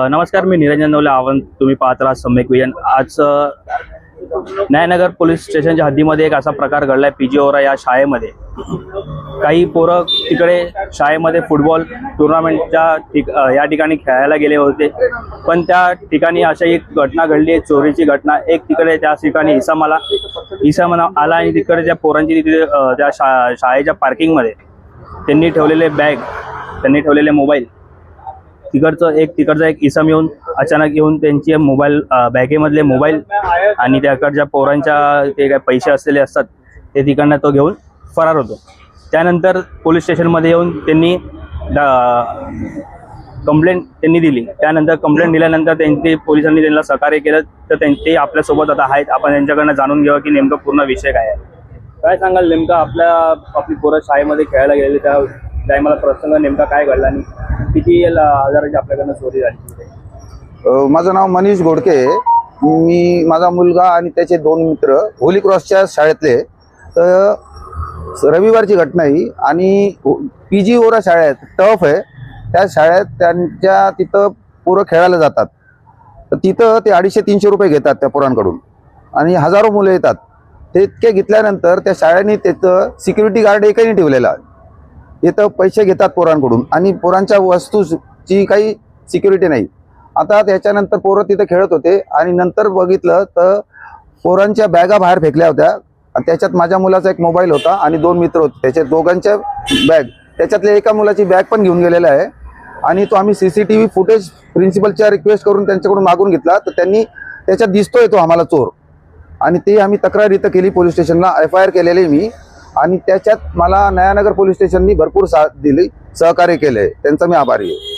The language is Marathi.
नमस्कार मी निरंजन नवले आवंत तुम्ही पाहत राहा सम्यक विजन. आज न्यायनगर पोलीस स्टेशनच्या हद्दीमध्ये एक असा प्रकार घडलाय पीजी ओरा या शाळेमध्ये. काही पोरं तिकडे शाळेमध्ये फुटबॉल टुर्नामेंटच्या या ठिकाणी खेळायला गेले होते. पण त्या ठिकाणी अशा एक घटना घडली आहे चोरीची घटना. एक तिकडे त्या ठिकाणी इसाम आला इसाम आला आणि तिकडे त्या पोरांची तिथे त्या शा शाळेच्या पार्किंगमध्ये त्यांनी ठेवलेले बॅग त्यांनी ठेवलेले मोबाईल तिकडचं एक तिकडचा एक इसम येऊन अचानक येऊन त्यांचे मोबाईल बॅगेमधले मोबाईल आणि त्याकडच्या पोरांच्या ते काय पैसे असलेले असतात ते तिकडनं तो घेऊन फरार होतो. त्यानंतर पोलीस स्टेशनमध्ये येऊन त्यांनी कंप्लेंट त्यांनी दिली. त्यानंतर कंप्लेंट दिल्यानंतर त्यांनी पोलिसांनी त्यांना सहकार्य केलं. तर त्यां- ते आपल्यासोबत आता आहेत. आपण त्यांच्याकडनं जाणून घेऊ की नेमकं पूर्ण विषय काय आहे. काय सांगाल नेमकं आपल्या आपली पोरं शाळेमध्ये खेळायला गेलेली त्या टायमाला प्रसंग नेमका काय घडला आणि किती हजाराची आपल्याकडनं चोरी झाली माझं नाव मनीष घोडके मी माझा मुलगा आणि त्याचे दोन मित्र होली क्रॉसच्या शाळेतले तर रविवारची घटना ही आणि हो, पी जी ओरा शाळेत टफ आहे. त्या शाळेत त्यांच्या तिथं पोरं खेळायला जातात. तर तिथं ते अडीचशे तीनशे रुपये घेतात त्या पोरांकडून. आणि हजारो मुलं येतात. ते इतके घेतल्यानंतर त्या शाळेने तिथं सिक्युरिटी गार्ड एकही नाही ठेवलेला. इथं पैसे घेतात पोरांकडून. आणि पोरांच्या वस्तूची काही सिक्युरिटी नाही. आता त्याच्यानंतर पोरं तिथं खेळत होते. आणि नंतर बघितलं तर पोरांच्या बॅगा बाहेर फेकल्या होत्या. त्याच्यात माझ्या मुलाचा एक मोबाईल होता आणि दोन मित्र होते. त्याच्या दोघांच्या बॅग. त्याच्यातल्या एका मुलाची बॅग पण घेऊन गेलेला आहे. आणि तो आम्ही C C T V footage प्रिन्सिपलच्या request करून त्यांच्याकडून मागून घेतला. तर त्यांनी त्याच्यात दिसतोय तो आम्हाला चोर. आणि ते आम्ही तक्रार इथं केली पोलीस स्टेशनला. एफ आय आर केलेली मी. आणि त्याच्यात मला नयानगर पोलीस स्टेशननी भरपूर साथ दिली सहकार्य केले त्यांचा मी आभारी आहे.